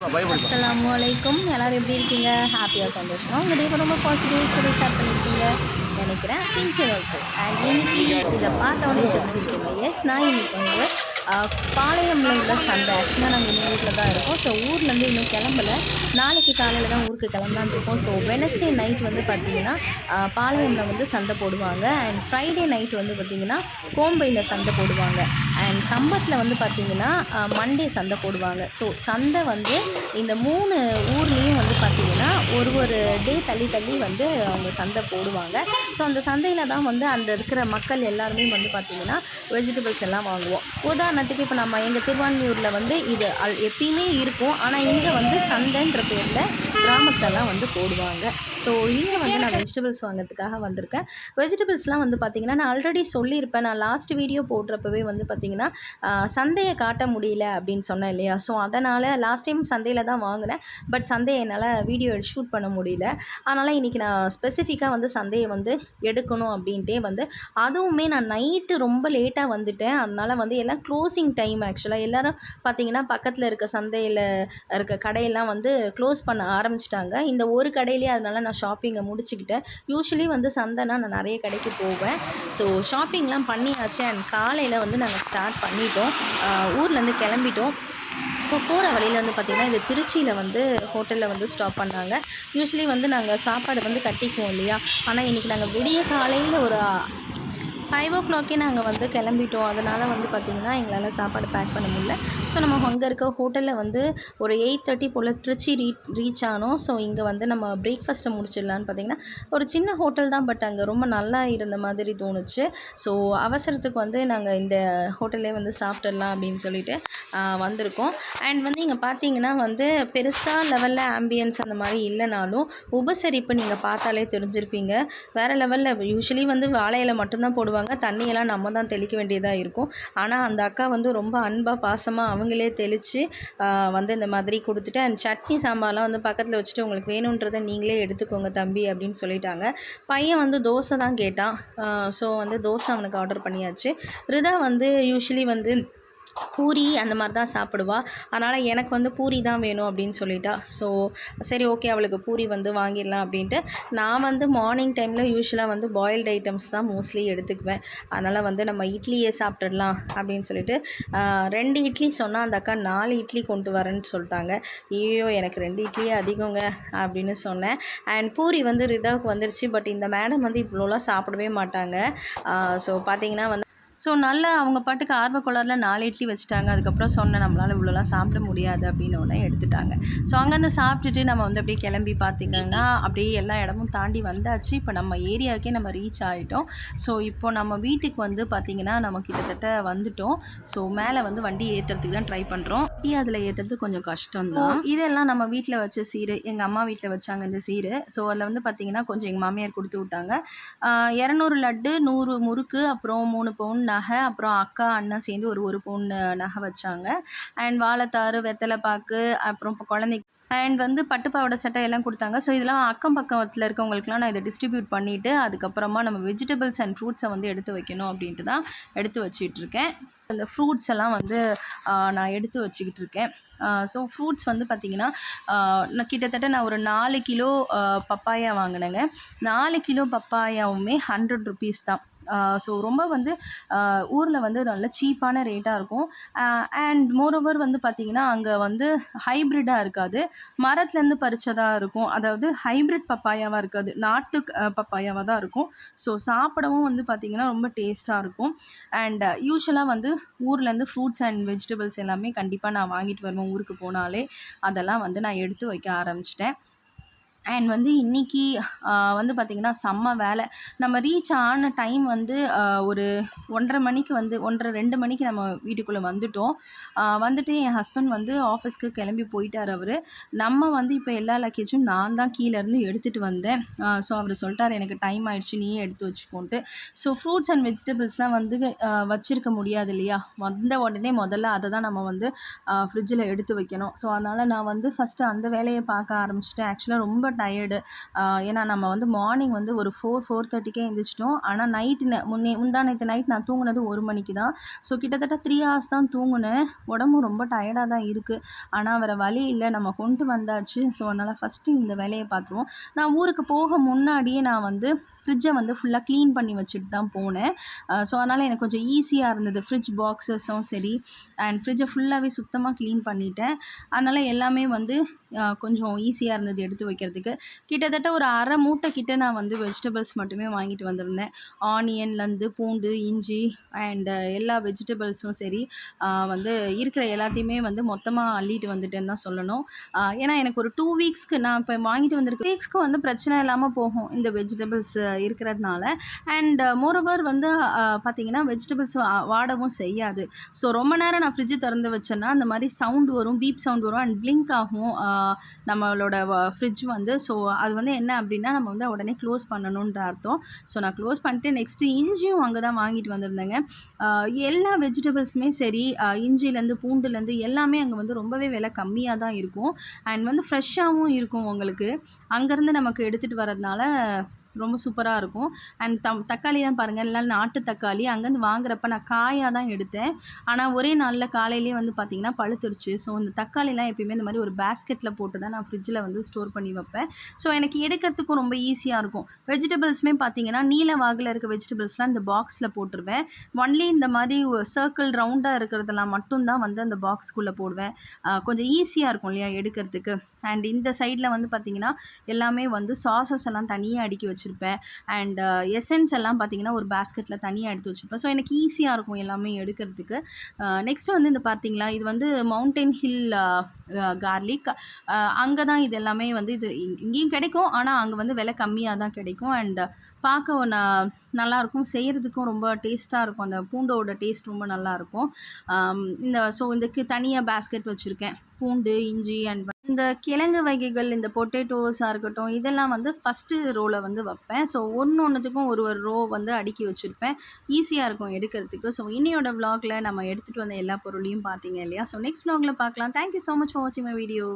அஸ்ஸலாமு வலைக்கும் எல்லாரும் எப்படி இருக்கீங்க? ஹாப்பியாக சந்தோஷமாக உங்கள் டே ரொம்ப பாசிட்டிவ் சொல்லி ஸ்டார்ட் பண்ணியிருக்கீங்க நினைக்கிறேன் சிம்பிள் ஆல்சோ அண்ட் இன்னைக்கு இதை பார்த்தவொடனே தெரிஞ்சிருக்கீங்க. எஸ் நான் இன்னைக்கு வந்து பாளையம்ல உள்ள சந்தை. ஆக்சுவலாக நாங்கள் இன்னும் ஊரில் தான் இருக்கோம். ஸோ ஊர்லேருந்து இன்னும் கிளம்பல. நாளைக்கு காலையில் தான் ஊருக்கு கிளம்பலான்னு இருக்கோம். ஸோ வெனஸ்டே நைட் வந்து பார்த்தீங்கன்னா ஆஹ், பாளையம்ல வந்து சந்தை போடுவாங்க. அண்ட் ஃப்ரைடே நைட் வந்து பார்த்தீங்கன்னா கோம்பையில் சந்தை போடுவாங்க. அண்ட் கம்பத்தில் வந்து பார்த்திங்கன்னா மண்டே சந்தை போடுவாங்க. ஸோ சந்தை வந்து இந்த மூணு ஊர்லேயும் வந்து பார்த்தீங்கன்னா ஒரு ஒரு டே தள்ளி தள்ளி வந்து அவங்க சந்தை போடுவாங்க. ஸோ அந்த சந்தையில் தான் வந்து அந்த இருக்கிற மக்கள் எல்லாருமே வந்து பார்த்திங்கன்னா வெஜிடபிள்ஸ் எல்லாம் வாங்குவோம். உதாரணத்துக்கு இப்போ நம்ம எங்கள் திருவான்மியூரில் வந்து இது அல் எப்பயுமே இருக்கும். ஆனால் இங்கே வந்து சந்தைன்ற பேரில் கிராமத்தெல்லாம் வந்து போடுவாங்க. ஸோ இங்கே வந்து நான் வெஜிடபிள்ஸ் வாங்குறதுக்காக வந்திருக்கேன். வெஜிடபிள்ஸ்லாம் வந்து பார்த்திங்கன்னா நான் ஆல்ரெடி சொல்லியிருப்பேன். நான் லாஸ்ட் வீடியோ போடுறப்பவே வந்து பார்த்திங்கன்னா பார்த்தீங்கன்னா சந்தையை காட்ட முடியல அப்படின்னு சொன்னேன் இல்லையா? ஸோ அதனால் லாஸ்ட் டைம் சந்தையில் தான் வாங்கினேன். பட் சந்தையை என்னால் வீடியோ ஷூட் பண்ண முடியல. அதனால் இன்றைக்கி நான் ஸ்பெசிஃபிக்காக வந்து சந்தையை வந்து எடுக்கணும் அப்படின்ட்டே வந்து அதுவுமே நான் நைட்டு ரொம்ப லேட்டாக வந்துட்டேன். அதனால் வந்து எல்லாம் க்ளோசிங் டைம் ஆக்சுவலாக எல்லோரும் பார்த்தீங்கன்னா பக்கத்தில் இருக்க சந்தையில் இருக்க கடையெல்லாம் வந்து க்ளோஸ் பண்ண ஆரம்பிச்சிட்டாங்க. இந்த ஒரு கடையிலே அதனால் நான் ஷாப்பிங்கை முடிச்சுக்கிட்டேன். யூஸ்வலி வந்து சந்தைனா நான் நிறைய கடைக்கு போவேன். ஸோ ஷாப்பிங்லாம் பண்ணியாச்சு. அண்ட் காலையில் வந்து நாங்கள் ஸ்டார்ட் பண்ணிட்டோம். ஊர்லேருந்து கிளம்பிட்டோம். ஸோ போகிற வழியில் வந்து பார்த்திங்கன்னா இது திருச்சியில் வந்து ஹோட்டலில் வந்து ஸ்டாப் பண்ணாங்க. யூஸ்வலி வந்து நாங்கள் சாப்பாடு வந்து கட்டிக்குவோம் இல்லையா? ஆனால் இன்றைக்கி நாங்கள் விடிய காலையில் ஒரு ஃபைவ் ஓ கிளாக்கே நாங்கள் வந்து கிளம்பிட்டோம். அதனால் வந்து பார்த்திங்கன்னா எங்களால் சாப்பாடு பேக் பண்ண முடியல. ஸோ நம்ம அங்கே இருக்க ஹோட்டலில் வந்து ஒரு எயிட் தேர்ட்டி போல் திருச்சி ரீ ரீச் ஆனோம். ஸோ இங்கே வந்து நம்ம பிரேக்ஃபாஸ்ட்டை முடிச்சிடலான்னு பார்த்திங்கன்னா ஒரு சின்ன ஹோட்டல் தான். பட் அங்கே ரொம்ப நல்லா இருந்த மாதிரி தோணுச்சு. ஸோ அவசரத்துக்கு வந்து நாங்கள் இந்த ஹோட்டல்லே வந்து சாப்பிட்டுடலாம் அப்படின்னு சொல்லிட்டு வந்திருக்கோம். அண்ட் வந்து இங்கே பார்த்தீங்கன்னா வந்து பெருசாக லெவலில் ஆம்பியன்ஸ் அந்த மாதிரி இல்லைனாலும் உபசரிப்பு நீங்கள் பார்த்தாலே தெரிஞ்சிருப்பீங்க. வேறு லெவலில் யூஸ்வலி வந்து வாழையில் மட்டும்தான் போடுவாங்க. தண்ணியெல்லாம் நம்ம தான் தெளிக்க வேண்டியதாக இருக்கும். ஆனால் அந்த அக்கா வந்து ரொம்ப அன்பாக பாசமாக அவங்களே தெளித்து வந்து இந்த மாதிரி கொடுத்துட்டு அண்ட் சட்னி சாம்பார்லாம் வந்து பக்கத்தில் வச்சுட்டு உங்களுக்கு வேணுன்றதை நீங்களே எடுத்துக்கோங்க தம்பி அப்படின்னு சொல்லிட்டாங்க. பையன் வந்து தோசை தான் கேட்டான். ஸோ வந்து தோசை அவனுக்கு ஆர்டர் பண்ணியாச்சு. ரிதா வந்து யூஸ்வலி வந்து பூரி அந்த மாதிரி தான் சாப்பிடுவா. அதனால் எனக்கு வந்து பூரி தான் வேணும் அப்படின்னு சொல்லிட்டா. ஸோ சரி ஓகே அவளுக்கு பூரி வந்து வாங்கிடலாம் அப்படின்ட்டு நான் வந்து மார்னிங் டைமில் யூஸ்வலாக வந்து பாயில்டு ஐட்டம்ஸ் தான் மோஸ்ட்லி எடுத்துக்குவேன். அதனால் வந்து நம்ம இட்லியே சாப்பிட்டுடலாம் அப்படின்னு சொல்லிட்டு ரெண்டு இட்லி சொன்னால் அந்த அக்கா நாலு இட்லி கொண்டு வரேன்னு சொல்லிட்டாங்க. ஐயோ எனக்கு ரெண்டு இட்லியே அதிகங்க அப்படின்னு சொன்னேன். அண்ட் பூரி வந்து ரிதாவுக்கு வந்துருச்சு பட் இந்த மேடம் வந்து இவ்வளோலாம் சாப்பிடவே மாட்டாங்க. ஸோ பார்த்தீங்கன்னா வந்து ஸோ நல்ல அவங்க பாட்டுக்கு ஆர்வ கோளாறில் நாலு இட்லி வச்சுட்டாங்க. அதுக்கப்புறம் சொன்னேன் நம்மளால் இவ்வளோலாம் சாப்பிட முடியாது அப்படின்னு ஒன்று எடுத்துட்டாங்க. ஸோ அங்கேருந்து சாப்பிட்டுட்டு நம்ம வந்து அப்படியே கிளம்பி பார்த்திங்கன்னா அப்படியே எல்லா இடமும் தாண்டி வந்தாச்சு. இப்போ நம்ம ஏரியாவுக்கே நம்ம ரீச் ஆகிட்டோம் ஸோ இப்போ நம்ம வீட்டுக்கு வந்து பார்த்திங்கன்னா நம்ம கிட்டத்தட்ட வந்துட்டோம். ஸோ மேலே வந்து வண்டி ஏற்றுறதுக்கு தான் ட்ரை பண்ணுறோம் டீ அதில் ஏற்றுறது கொஞ்சம் கஷ்டம் தான் இதெல்லாம் நம்ம வீட்டில் வச்ச சீரு எங்கள் அம்மா வீட்டில் வச்சாங்க இந்த சீரு. ஸோ அதில் வந்து பார்த்திங்கன்னா கொஞ்சம் எங்கள் மாமியார் கொடுத்து விட்டாங்க. இரநூறு லட்டு நூறு முறுக்கு அப்புறம் மூணு பவுன் நகை அப்புறம் அக்கா அண்ணன் சேர்ந்து ஒரு ஒரு பவுன் நகை வச்சாங்க. அண்ட் வாழைத்தாறு வெத்தலை பாக்கு அப்புறம் இப்போ குழந்தைக்கு அண்ட் வந்து பட்டு பாவடை சட்டை எல்லாம் கொடுத்தாங்க. ஸோ இதெல்லாம் அக்கம் பக்கத்தில் இருக்கவங்களுக்குலாம் நான் இதை டிஸ்ட்ரிபியூட் பண்ணிவிட்டு அதுக்கப்புறமா நம்ம வெஜிடபிள்ஸ் அண்ட் ஃப்ரூட்ஸை வந்து எடுத்து வைக்கணும் அப்படின்ட்டு தான் எடுத்து வச்சிட்ருக்கேன் அந்த ஃப்ரூட்ஸ் எல்லாம் வந்து நான் எடுத்து வச்சுக்கிட்டு இருக்கேன் ஸோ ஃப்ரூட்ஸ் வந்து பார்த்திங்கன்னா நான் கிட்டத்தட்ட நான் ஒரு நாலு கிலோ பப்பாயா வாங்கினேங்க. நாலு கிலோ பப்பாயாவுமே ஹண்ட்ரட் ருபீஸ் தான். ஸோ ரொம்ப வந்து ஊரில் வந்து நல்ல சீப்பான ரேட்டாக இருக்கும். அண்ட் மோரோவர் வந்து பார்த்திங்கன்னா அங்கே வந்து ஹைப்ரிட்டாக இருக்காது. மரத்துலேருந்து பறித்ததாக இருக்கும். அதாவது ஹைப்ரிட் பப்பாயாவாக இருக்காது. நாட்டு பப்பாயாவாக தான் இருக்கும். ஸோ சாப்பிடவும் வந்து பார்த்திங்கன்னா ரொம்ப டேஸ்ட்டாக இருக்கும். அண்ட் யூஸ்வலாக வந்து ஊர்லேருந்து ஃப்ரூட்ஸ் அண்ட் வெஜிடபிள்ஸ் எல்லாமே கண்டிப்பாக நான் வாங்கிட்டு வருவேன் ஊருக்கு போனாலே. அதெல்லாம் வந்து நான் எடுத்து வைக்க ஆரம்பிச்சிட்டேன். அண்ட் வந்து இன்றைக்கி வந்து பார்த்திங்கன்னா செம்ம வேலை. நம்ம ரீச் ஆன டைம் வந்து ஒரு ஒன்றரை மணிக்கு வந்து ஒன்றரை ரெண்டு மணிக்கு நம்ம வீட்டுக்குள்ளே வந்துட்டோம். வந்துட்டு என் ஹஸ்பண்ட் வந்து ஆஃபீஸ்க்கு கிளம்பி போயிட்டார் அவர். நம்ம வந்து இப்போ எல்லா லக்கேஜும் நான் தான் கீழேருந்து எடுத்துகிட்டு வந்தேன். ஸோ அவர் சொல்லிட்டார் எனக்கு டைம் ஆயிடுச்சு நீயே எடுத்து வச்சுக்கோன்ட்டு. ஸோ ஃப்ரூட்ஸ் அண்ட் வெஜிடபிள்ஸ்லாம் வந்து வச்சுருக்க முடியாது இல்லையா? வந்த உடனே முதல்ல அதை தான் நம்ம வந்து ஃப்ரிட்ஜில் எடுத்து வைக்கணும். ஸோ அதனால் நான் வந்து ஃபஸ்ட்டு அந்த வேலையை பார்க்க ஆரம்பிச்சிட்டேன். ஆக்சுவலாக ரொம்ப டயர்டு ஏன்னா நம்ம வந்து மார்னிங் வந்து ஒரு ஃபோர் ஃபோர் தேர்ட்டிக்கே எழுந்திரிச்சிட்டோம் ஆனால் நைட்டு முன்னே முந்தா நேற்று நைட் நான் தூங்குனது ஒரு மணிக்கு தான் ஸோ கிட்டத்தட்ட த்ரீ ஹவர்ஸ் தான் தூங்கினேன். உடம்பும் ரொம்ப டயர்டாக தான் இருக்குது ஆனால் வேறு வழி இல்லை. நம்ம கொண்டு வந்தாச்சு. ஸோ அதனால் ஃபஸ்ட்டு இந்த வேலையை பார்த்துருவோம். நான் ஊருக்கு போக முன்னாடியே நான் வந்து ஃப்ரிட்ஜை வந்து ஃபுல்லாக க்ளீன் பண்ணி வச்சுட்டு தான் போனேன். ஸோ அதனால் எனக்கு கொஞ்சம் ஈஸியாக இருந்தது. ஃப்ரிட்ஜ் பாக்ஸஸும் சரி. அண்ட் ஃப்ரிட்ஜை ஃபுல்லாகவே சுத்தமாக க்ளீன் பண்ணிட்டேன். அதனால் எல்லாமே வந்து கொஞ்சம் ஈஸியாக இருந்தது எடுத்து வைக்கிறதுக்கு. கிட்டத்தட்ட ஒரு அரை மூட்டை கிட்ட நான் வந்து வெஜிடபிள்ஸ் மட்டுமே வாங்கிட்டு வந்திருந்தேன். ஆனியன்லேருந்து பூண்டு இஞ்சி அண்டு எல்லா வெஜிடபிள்ஸும் சரி வந்து இருக்கிற எல்லாத்தையுமே வந்து மொத்தமாக அள்ளிட்டு வந்துட்டேன்னு தான் சொல்லணும். ஏன்னா எனக்கு ஒரு டூ வீக்ஸ்க்கு நான் இப்போ வாங்கிட்டு வந்திருக்கேன் வீக்ஸ்க்கு வந்து பிரச்சனை இல்லாமல் போகும் இந்த வெஜிடபிள்ஸ் இருக்கிறதுனால. அண்ட் மோரோவர் வந்து பார்த்திங்கன்னா பார்த்தீங்கன்னா வெஜிடபிள்ஸ் வாடவும் செய்யாது. ஸோ ரொம்ப நேரம் நான் ஃப்ரிட்ஜு திறந்து வச்சேன்னா அந்த மாதிரி சவுண்ட் வரும் பீப் சவுண்ட் வரும் அண்ட் பிளிங்க் ஆகும். நம்மளோட ஃப்ரிட்ஜ் வந்து ஸோ அது வந்து என்ன அப்படின்னா நம்ம வந்து உடனே க்ளோஸ் பண்ணணுன்ற அர்த்தம். ஸோ நான் க்ளோஸ் பண்ணிட்டு நெக்ஸ்ட்டு இஞ்சியும் அங்கே தான் வாங்கிட்டு வந்திருந்தேங்க. எல்லா வெஜிடபிள்ஸுமே சரி இஞ்சிலேருந்து பூண்டுலேருந்து எல்லாமே அங்கே வந்து ரொம்பவே விலை கம்மியாக தான் இருக்கும். அண்ட் வந்து ஃப்ரெஷ்ஷாகவும் இருக்கும் உங்களுக்கு. அங்கேருந்து நமக்கு எடுத்துகிட்டு வரதுனால ரொம்ப சூப்பராக இருக்கும். அண்ட் தம் தக்காளி தான் பாருங்கள் எல்லாம் நாட்டு தக்காளி. அங்கேருந்து வாங்குறப்ப நான் காயாக தான் எடுத்தேன். ஆனால் ஒரே நாளில் காலையிலேயே வந்து பார்த்திங்கன்னா பழுத்துருச்சு. ஸோ இந்த தக்காளிலாம் எப்பயுமே இந்த மாதிரி ஒரு பேஸ்கெட்டில் போட்டு தான் நான் ஃப்ரிட்ஜில் வந்து ஸ்டோர் பண்ணி வைப்பேன். ஸோ எனக்கு எடுக்கிறதுக்கும் ரொம்ப ஈஸியாக இருக்கும். வெஜிடபிள்ஸுமே பார்த்தீங்கன்னா நீல வாகில் இருக்க வெஜிடபிள்ஸ்லாம் இந்த பாக்ஸில் போட்டுருவேன். ஒன்லி இந்த மாதிரி சர்க்கிள் ரவுண்டாக இருக்கிறதெல்லாம் மட்டும்தான் வந்து அந்த பாக்ஸ்க்குள்ளே போடுவேன். கொஞ்சம் ஈஸியாக இருக்கும் இல்லையா எடுக்கிறதுக்கு. அண்ட் இந்த சைடில் வந்து பார்த்திங்கன்னா எல்லாமே வந்து சாசஸ் எல்லாம் தனியாக அடுக்கி வச்சுருப்பேன். அண்ட் எசன்ஸ் uh, எல்லாம் பார்த்திங்கன்னா ஒரு பேஸ்கெட்டில் தனியாக எடுத்து வச்சுருப்பேன். ஸோ எனக்கு ஈஸியாக இருக்கும் எல்லாமே எடுக்கிறதுக்கு. நெக்ஸ்ட் uh, வந்து இந்த பார்த்தீங்களா இது வந்து மவுண்டன் ஹில் கார்லிக் அங்கே தான் இது எல்லாமே வந்து இது இங்கேயும் கிடைக்கும். ஆனால் அங்கே வந்து விலை கம்மியாக தான் கிடைக்கும். அண்ட் uh, பார்க்க ஒன்று நல்லாயிருக்கும் செய்கிறதுக்கும் ரொம்ப டேஸ்ட்டாக இருக்கும். அந்த பூண்டோட டேஸ்ட் ரொம்ப நல்லாயிருக்கும் um, இந்த ஸோ இதுக்கு தனியாக பேஸ்கெட் வச்சுருக்கேன். பூண்டு இஞ்சி அண்ட் இந்த கிழங்கு வகைகள் இந்த பொட்டேட்டோஸாக இருக்கட்டும் இதெல்லாம் வந்து ஃபஸ்ட்டு ரோவில் வந்து வைப்பேன். ஸோ ஒன்று ஒன்றுத்துக்கும் ஒரு ஒரு ரோ வந்து அடுக்கி வச்சுருப்பேன். ஈஸியாக இருக்கும் எடுக்கிறதுக்கு. ஸோ இன்னையோட vlogல நம்ம எடுத்துகிட்டு வந்த எல்லா பொருளையும் பார்த்தீங்க இல்லையா? ஸோ நெக்ஸ்ட் vlogல பார்க்கலாம். Thank you so much for வாட்சிங் மை வீடியோ